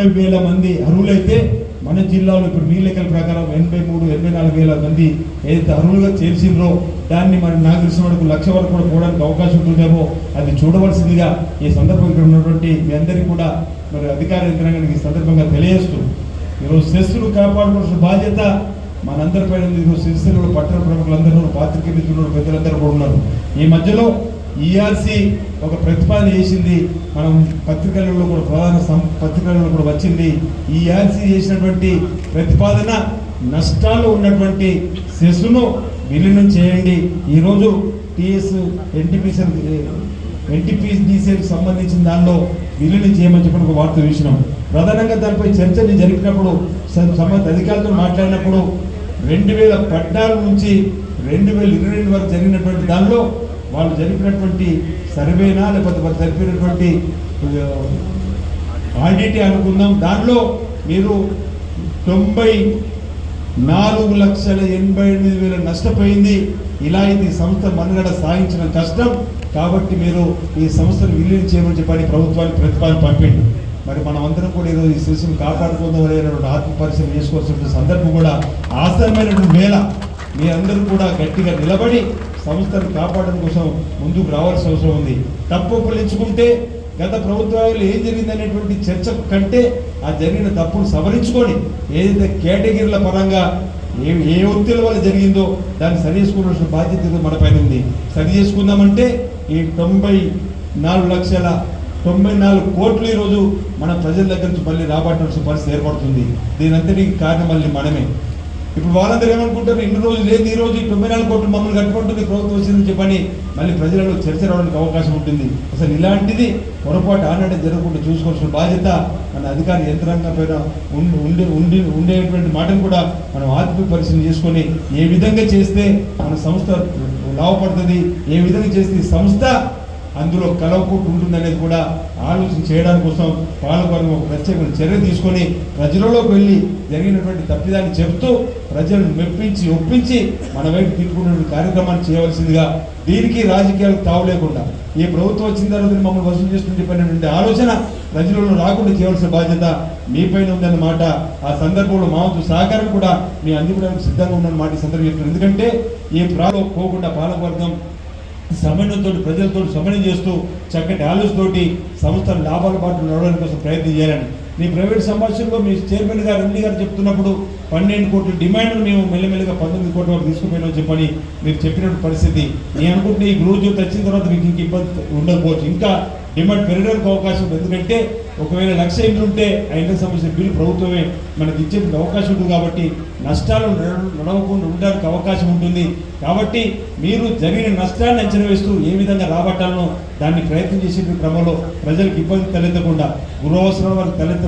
ఎనభై వేల మంది అర్హులైతే మన జిల్లాలో ఇప్పుడు మీ లెక్కల ప్రకారం ఎనభై మూడు ఎనభై నాలుగు వేల మంది ఏదైతే అర్హులుగా చేర్చిండ్రో దాన్ని మరి నాకు తెలిసిన వరకు లక్ష వరకు కూడా పోవడానికి అవకాశం ఉంటుందేమో అది చూడవలసిందిగా ఈ సందర్భంగా ఉన్నటువంటి మీ అందరికీ కూడా మరి అధికార యంత్రాంగానికి ఈ సందర్భంగా తెలియజేస్తూ ఈరోజు శిస్సులు కాపాడుకోవాల్సిన బాధ్యత మనందరిపైన ఈరోజు శిస్సులు పట్టణ ప్రముఖులందరూ పాత్రికేయ మిత్రులు పెద్దలందరూ కూడా ఉన్నారు. ఈ మధ్యలో ఈఆర్సీ ఒక ప్రతిపాదన చేసింది. మనం పత్రికలలో కూడా ప్రధాన సం పత్రికలలో కూడా వచ్చింది. ఈఆర్సీ చేసినటువంటి ప్రతిపాదన నష్టాలు ఉన్నటువంటి సెస్సును విలీనం చేయండి. ఈరోజు టీఎస్ ఎన్టీపీసీ ఎన్టీపీసీకి సంబంధించిన దానిలో విలీనం చేయమని చెప్పి ఒక వార్త చూసినాం. ప్రధానంగా దానిపై చర్చలు జరిపినప్పుడు సంబంధిత అధికారులతో మాట్లాడినప్పుడు రెండు వేల పద్నాలుగు నుంచి రెండు వేల ఇరవై రెండు వరకు జరిగినటువంటి దానిలో వాళ్ళు జరిపినటువంటి సర్వేనా లేకపోతే వాళ్ళు జరిపినటువంటి ఆడిట్ అనుకుందాం. దానిలో మీరు తొంభై నాలుగు లక్షల ఎనభై ఎనిమిది వేల నష్టపోయింది. ఇలా ఇది సంస్థ మనుగడ సాగించడం కష్టం. కాబట్టి మీరు ఈ సంస్థను విలీనం చేయమని చెప్పని ప్రభుత్వానికి ప్రతిపాదన పంపిండు. మరి మనం అందరం కూడా ఈరోజు ఈ శిశువుని కాపాడుకుందాం అనేటువంటి ఆత్మ పరిశీలన చేసుకోవాల్సిన సందర్భం కూడా ఆసరమైనటువంటి వేళ మీ అందరూ కూడా గట్టిగా నిలబడి సంస్థను కాపాడడం కోసం ముందుకు రావాల్సిన అవసరం ఉంది. తప్పు ఒప్పులించుకుంటే గత ప్రభుత్వాలు ఏం జరిగిందనేటువంటి చర్చ కంటే ఆ జరిగిన తప్పును సవరించుకొని ఏదైతే కేటగిరీల పరంగా ఏ ఏ ఒత్తిడి వల్ల జరిగిందో దాన్ని సరి చేసుకోవాల్సిన బాధ్యత మన పైన ఉంది. సరి చేసుకుందామంటే ఈ తొంభై నాలుగు లక్షల తొంభై నాలుగు కోట్లు ఈరోజు మన ప్రజల దగ్గర నుంచి మళ్ళీ రాబట్టాల్సిన పరిస్థితి ఏర్పడుతుంది. దీనంతటికి కారణం మళ్ళీ మనమే. ఇప్పుడు వాళ్ళందరూ ఏమనుకుంటారు? ఇన్ని రోజులు లేదు ఈ రోజు ఈ తొంభై నాలుగు కోట్లు మమ్మల్ని కట్టుకుంటుంది ప్రభుత్వం వచ్చిందని చెప్పని మళ్ళీ ప్రజలలో చర్చ రావడానికి అవకాశం ఉంటుంది. అసలు ఇలాంటిది పొరపాటు ఆనాడే జరగకుండా చూసుకోవాల్సిన బాధ్యత మన అధికార యంత్రాంగం పైన ఉండి ఉండే ఉండి ఉండేటువంటి మాటను కూడా మనం ఆత్మ పరిశీలన చేసుకొని ఏ విధంగా చేస్తే మన సంస్థ లాభపడుతుంది ఏ విధంగా చేస్తే సంస్థ అందులో కలవకుండా ఉంటుందనేది కూడా ఆలోచన చేయడం కోసం పాల్గొని ఒక ప్రత్యేకమైన చర్య తీసుకొని ప్రజలలోకి వెళ్ళి జరిగినటువంటి తప్పిదాన్ని చెబుతూ ప్రజలను మెప్పించి ఒప్పించి మన వైపు తీసుకున్నటువంటి కార్యక్రమాన్ని చేయవలసిందిగా దీనికి రాజకీయాలకు తావు లేకుండా ఈ ప్రభుత్వం వచ్చిన తర్వాత మమ్మల్ని వసూలు చేస్తుంది చెప్పినటువంటి ఆలోచన ప్రజలలో రాకుండా చేయవలసిన బాధ్యత మీపైన ఉందన్నమాట ఆ సందర్భంలో మాతో సహకారం కూడా మీ అందించడానికి సిద్ధంగా ఉందన్నమాట ఈ సందర్భం చెప్తున్నారు. ఎందుకంటే ఈ ప్రాలో పోకుండా పాలకవర్గం సమన్వయంతో ప్రజలతో సమన్వయం చేస్తూ చక్కటి ఆలోచనతోటి సంస్థ లాభాల పాటు నడవడానికి కోసం ప్రయత్నం చేయాలని. మీ ప్రైవేట్ సంభాషణలో మీ చైర్మన్ గారు ఎండి గారు చెప్తున్నప్పుడు పన్నెండు కోట్ల డిమాండ్ మేము మెల్లమెల్లగా పంతొమ్మిది కోట్ల వరకు తీసుకుపోయినా చెప్పని మీరు చెప్పినటువంటి పరిస్థితి. నేను అనుకుంటే ఈ రోజు వచ్చిన తర్వాత మీకు ఇంక ఇబ్బంది ఉండకపోవచ్చు. ఇంకా డిమాండ్ పెరగడానికి అవకాశం ఉంది. ఎందుకంటే ఒకవేళ లక్ష ఇండ్లు ఉంటే ఆ ఇండ్లకు సంబంధించిన బిల్లు ప్రభుత్వమే మనకి ఇచ్చేందుకు అవకాశం ఉంటుంది కాబట్టి నష్టాలు నడవకుండా ఉండడానికి అవకాశం ఉంటుంది. కాబట్టి మీరు జరిగిన నష్టాన్ని అంచనా వేస్తూ ఏ విధంగా రాబట్టాలనో దాన్ని ప్రయత్నం చేసే క్రమంలో ప్రజలకు ఇబ్బంది తలెత్తకుండా గృహవసరం వారికి తలెత్త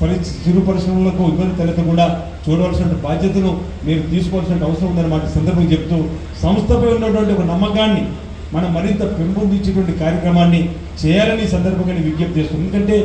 పరి చిరు పరిశ్రమలకు ఇబ్బంది తలెత్తకుండా చూడవలసిన బాధ్యతను మీరు తీసుకోవాల్సిన అవసరం ఉందన్నమాట ఈ సందర్భంగా చెప్తూ సంస్థపై ఉన్నటువంటి ఒక నమ్మకాన్ని మనం మరింత పెంపొందించేటువంటి కార్యక్రమాన్ని చేయాలని సందర్భంగా విజ్ఞప్తి చేస్తున్నాం ఎందుకంటే